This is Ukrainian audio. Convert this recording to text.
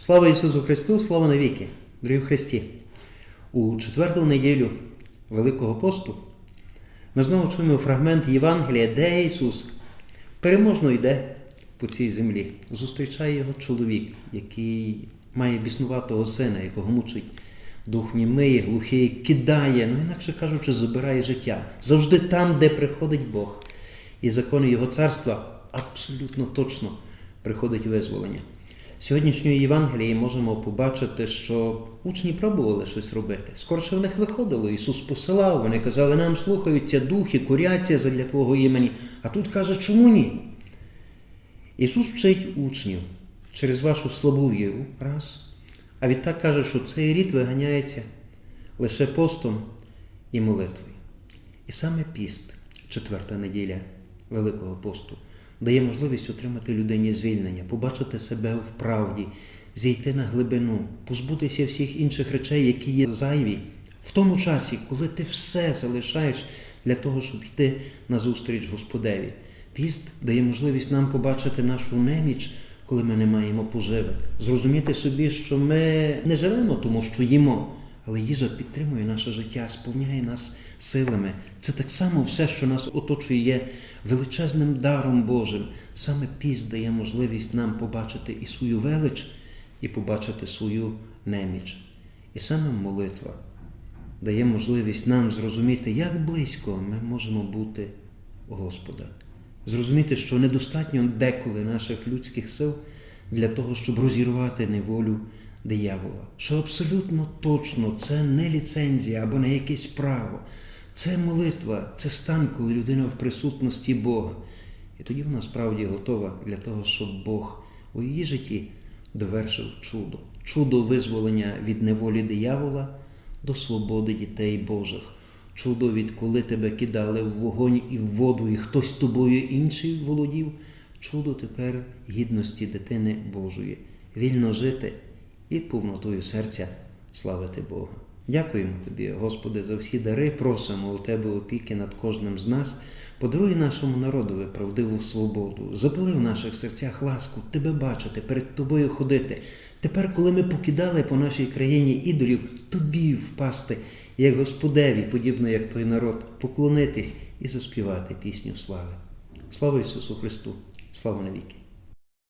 Слава Ісусу Христу, слава навіки, дорогі Христі! У четверту неділю Великого посту ми знову чуємо фрагмент Євангелія, де Ісус переможно йде по цій землі. Зустрічає його чоловік, який має біснуватого сина, якого мучить дух німий, глухий, кидає, ну інакше кажучи, забирає життя. Завжди там, де приходить Бог. І закони Його царства абсолютно точно приходить визволення. Сьогоднішньої Євангелії можемо побачити, що учні пробували щось робити. Скорше в них виходило. Ісус посилав, вони казали, нам слухаються духи, куряться задля Твого імені. А тут каже, чому ні? Ісус вчить учнів через вашу слабу віру, раз. А відтак каже, що цей рід виганяється лише постом і молитвою. І саме піст, четверта неділя Великого посту, дає можливість отримати людині звільнення, побачити себе в правді, зійти на глибину, позбутися всіх інших речей, які є зайві, в тому часі, коли ти все залишаєш для того, щоб йти на зустріч Господеві. Піст дає можливість нам побачити нашу неміч, коли ми не маємо поживи, зрозуміти собі, що ми не живемо, тому що їмо. Але їжа підтримує наше життя, сповняє нас силами. Це так само все, що нас оточує, є величезним даром Божим. Саме піст дає можливість нам побачити і свою велич, і побачити свою неміч. І саме молитва дає можливість нам зрозуміти, як близько ми можемо бути Господа. Зрозуміти, що недостатньо деколи наших людських сил для того, щоб розірвати неволю диявола. Що абсолютно точно це не ліцензія або не якесь право. Це молитва, це стан, коли людина в присутності Бога. І тоді вона справді готова для того, щоб Бог у її житті довершив чудо. Чудо визволення від неволі диявола до свободи дітей Божих. Чудо, відколи тебе кидали в вогонь і в воду, і хтось тобою інший володів. Чудо тепер гідності дитини Божої, вільно жити і повнотою серця славити Бога. Дякуємо Тобі, Господи, за всі дари. Просимо у Тебе опіки над кожним з нас. Подаруй нашому народові правдиву свободу, запали в наших серцях ласку, Тебе бачити, перед Тобою ходити. Тепер, коли ми покидали по нашій країні ідолів, тобі впасти, як Господеві, подібно як той народ, поклонитись і заспівати пісню слави. Слава Ісусу Христу! Слава навіки!